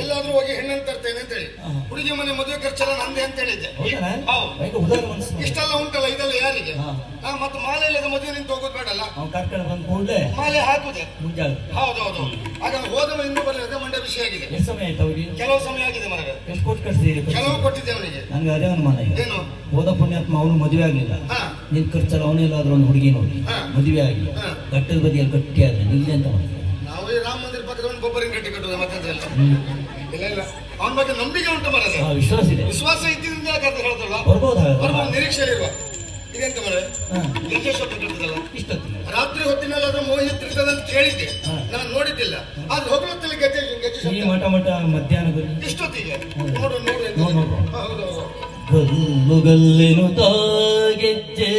ಎಲ್ಲಾದ್ರೂ ಹೋಗಿ ಹೆಣ್ಣನ್ನು ತರ್ತೇನೆ ಅಂತ ಹೇಳಿ. ಹುಡುಗಿ ಮನೆ ಮದುವೆ ಖರ್ಚೆಲ್ಲ ನಂದೇ ಅಂತ ಹೇಳಿದ್ದೆ ಹೌದಾ. ಹೌದು. ಇಷ್ಟೆಲ್ಲ ಉಂಟಲ್ಲ ಇದೆಲ್ಲ ಯಾರಿಗೆ? ಮತ್ತೆ ಮಾಲೆ ಇಲ್ಲದ ಮದುವೆ ನಿಂತು ಹೋಗೋದು ಬೇಡಲ್ಲ. ಅವ್ನು ಕರ್ಕೊಂಡು ಬಂದ ಕೂಡಲೇ ಮಾಲೆ ಹಾಕುದೆ. ಹೌದೌದು. ಆಗ ಮೇಲೆ ಇನ್ನೂ ಬರಲಿದೆ ಮಂಡ್ಯ ವಿಷಯ ಆಗಿದೆ. ಎಷ್ಟು ಸಮಯ ಕೆಲವು ಸಮಯ ಆಗಿದೆ ಮನೆಗೆ ಎಷ್ಟು ಕೊಟ್ಟು ಕಟ್ಸಿದೆ ಕೆಲವು ಕೊಟ್ಟಿದ್ದೆ ಅವನಿಗೆ. ನನಗೆ ಅದೇ ಅನುಮಾನ ಏನು? ಹೋದ ಪುಣ್ಯಾತ್ಮ ಅವನು ಮದುವೆ ಆಗಲಿಲ್ಲ. ನಿನ್ ಖರ್ಚಲ್ಲ ಅವನೆಲ್ಲಾದ್ರೂ ಒಂದು ಹುಡುಗಿ ನೋಡಿ. ಮದುವೆ ಆಗಿ. ಗಟ್ಟದ ಬದಿಯಲ್ಲಿ ಕಟ್ಟಿ ಆದ್ರೆ ನಿಲ್ಲೆ ಅಂತ ರಾಮ ಒಂದು ಗೊಬ್ಬರಿನ ಕಟ್ಟಿ ಕಟ್ಟುವುದು ಮತ್ತೆ ಇಲ್ಲ. ಇಲ್ಲ. ಅವನ ಬಗ್ಗೆ ನಂಬಿಕೆ ಉಂಟು ಮರದ ವಿಶ್ವಾಸ ಇದೆ. ವಿಶ್ವಾಸ ಇದ್ದಿಂದ ಕರ್ತ ಹೇಳ್ತಲ್ಲ ಬರ್ಬೋದು. ಬರ್ಬೋದು ನಿರೀಕ್ಷೆ ಇರುವ ಇದೆಂತ ಮರ. ಲಿಂಗೇಶ್ವರ ಕಟ್ಟುತ್ತಲ್ಲ ರಾತ್ರಿ ರಾತ್ರಿ ಹೊತ್ತಿನಲ್ಲಾದ್ರೂ ಮೋಹಿತ್ರಿರ್ತದೆ ಅಂತ ಕೇಳಿದ್ದೆ. ಹಾ. ನಾನು ನೋಡಿದ್ದಿಲ್ಲ. ಅದು ಹೋಗಲು ಗೆಜ್ಜೆ ಗೆಜ್ಜೆ ಈ ಮಠ ಮಠ ಮಧ್ಯಾಹ್ನದಲ್ಲಿ ಇಷ್ಟೊತ್ತಿಗೆ? ನೋಡು ನೋಡು. ಹೌದು ಹೌದು. ತಾಗೆಜ್ಜೆ.